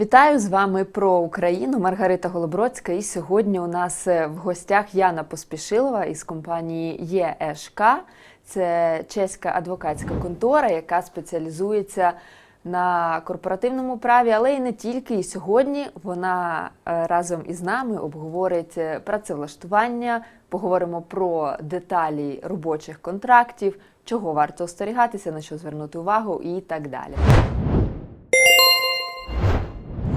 Вітаю з вами про Україну Маргарита Голобродська. І сьогодні у нас е, в гостях Яна Поспішилова із компанії ЄШК. Це чеська адвокатська контора, яка спеціалізується на корпоративному праві, але й не тільки. І сьогодні вона е, разом із нами обговорить е, працевлаштування. Поговоримо про деталі робочих контрактів, чого варто остерігатися, на що звернути увагу і так далі.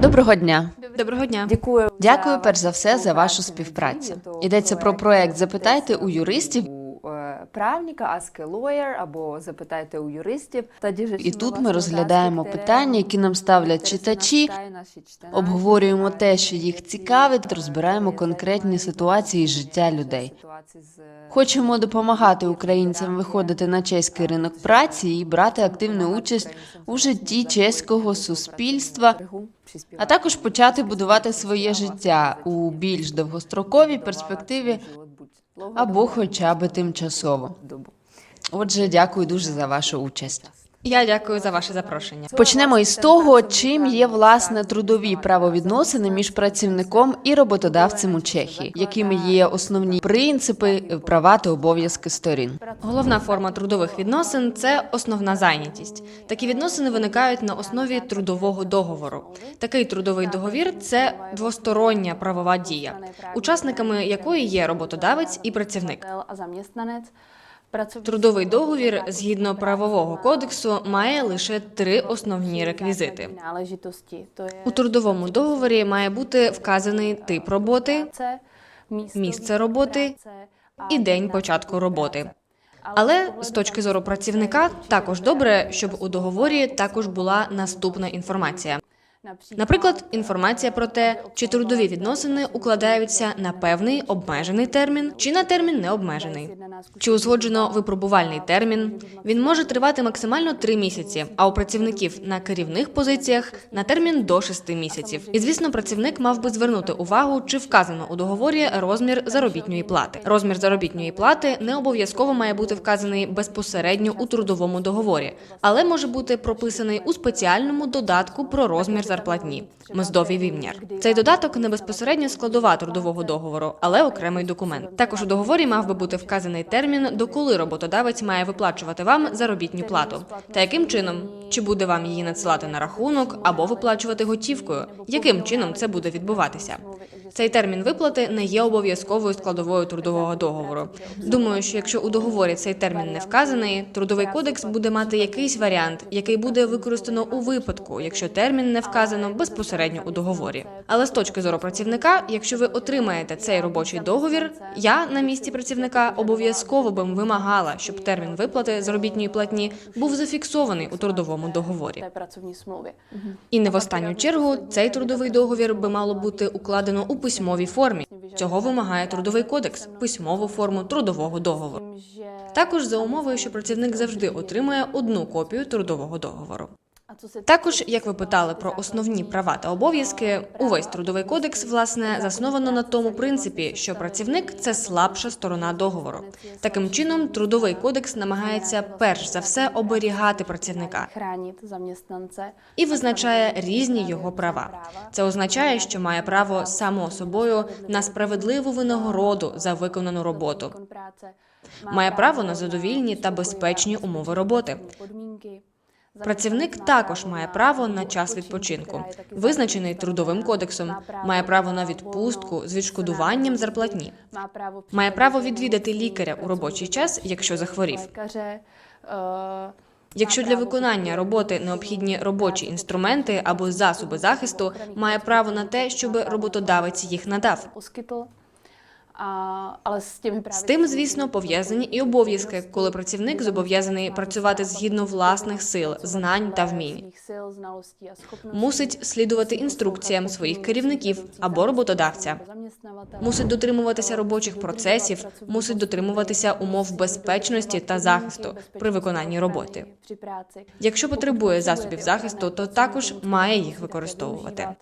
Доброго дня. Доброго дня. Дякую, Дякую перш за все за вашу співпрацю. Йдеться про проект Запитайте у юристів. Правника, ask a lawyer, або запитайте у юристів. І тут ми розглядаємо питання, які нам ставлять читачі, обговорюємо те, що їх цікавить, розбираємо конкретні ситуації життя людей. Хочемо допомагати українцям виходити на чеський ринок праці і брати активну участь у житті чеського суспільства, а також почати будувати своє життя у більш довгостроковій перспективі або хоча б тимчасово. Отже, дякую дуже за вашу участь. Я дякую за ваше запрошення. Почнемо із того, чим є власне трудові правовідносини між працівником і роботодавцем у Чехії, якими є основні принципи, права та обов'язки сторін. Головна форма трудових відносин це основна зайнятість. Такі відносини виникають на основі трудового договору. Такий трудовий договір це двостороння правова дія, учасниками якої є роботодавець і працівник. Трудовий договір згідно правового кодексу має лише три основні реквізити. У трудовому договорі має бути вказаний тип роботи місце роботи і день початку роботи. Але з точки зору працівника також добре, щоб у договорі також була наступна інформація. Наприклад, інформація про те, чи трудові відносини укладаються на певний обмежений термін, чи на термін необмежений. Чи узгоджено випробувальний термін. Він може тривати максимально три місяці, а у працівників на керівних позиціях на термін до шести місяців. І звісно, працівник мав би звернути увагу, чи вказано у договорі розмір заробітної плати. Розмір заробітної плати не обов'язково має бути вказаний безпосередньо у трудовому договорі, але може бути прописаний у спеціальному додатку про розмір зарплатні мездовий вимір. Цей додаток не безпосередньо складова трудового договору, але окремий документ. Також у договорі мав би бути вказаний термін, доколи роботодавець має виплачувати вам заробітну плату, та яким чином чи буде вам її надсилати на рахунок або виплачувати готівкою, яким чином це буде відбуватися. Цей термін виплати не є обов'язковою складовою трудового договору. Думаю, що якщо у договорі цей термін не вказаний, трудовий кодекс буде мати якийсь варіант, який буде використано у випадку, якщо термін не вказано безпосередньо у договорі. Але з точки зору працівника, якщо ви отримаєте цей робочий договір, я на місці працівника обов'язково би вимагала, щоб термін виплати заробітної платні був зафіксований у трудовому договорі. І не в останню чергу цей трудовий договір би мало бути укладено у письмовій формі. Цього вимагає трудовий кодекс, письмову форму трудового договору. Також за умовою, що працівник завжди отримує одну копію трудового договору. Також, як ви питали про основні права та обов'язки, увесь трудовий кодекс власне засновано на тому принципі, що працівник це слабша сторона договору. Таким чином, трудовий кодекс намагається перш за все оберігати працівника і визначає різні його права. Це означає, що має право само собою на справедливу винагороду за виконану роботу. Має право на задовільні та безпечні умови роботи. Працівник також має право на час відпочинку, визначений трудовим кодексом, має право на відпустку з відшкодуванням зарплатні, має право відвідати лікаря у робочий час, якщо захворів. Якщо для виконання роботи необхідні робочі інструменти або засоби захисту, має право на те, щоб роботодавець їх надав. Ale s těmi З тим, звісно, пов'язані і обов'язки, коли працівник зобов'язаний працювати згідно власних сил, знань та вмінь. Мусить слідувати інструкціям своїх керівників або роботодавця. Мусить дотримуватися робочих процесів, мусить дотримуватися умов безпечності та захисту при виконанні роботи. Якщо потребує засобів захисту, то також має їх використовувати.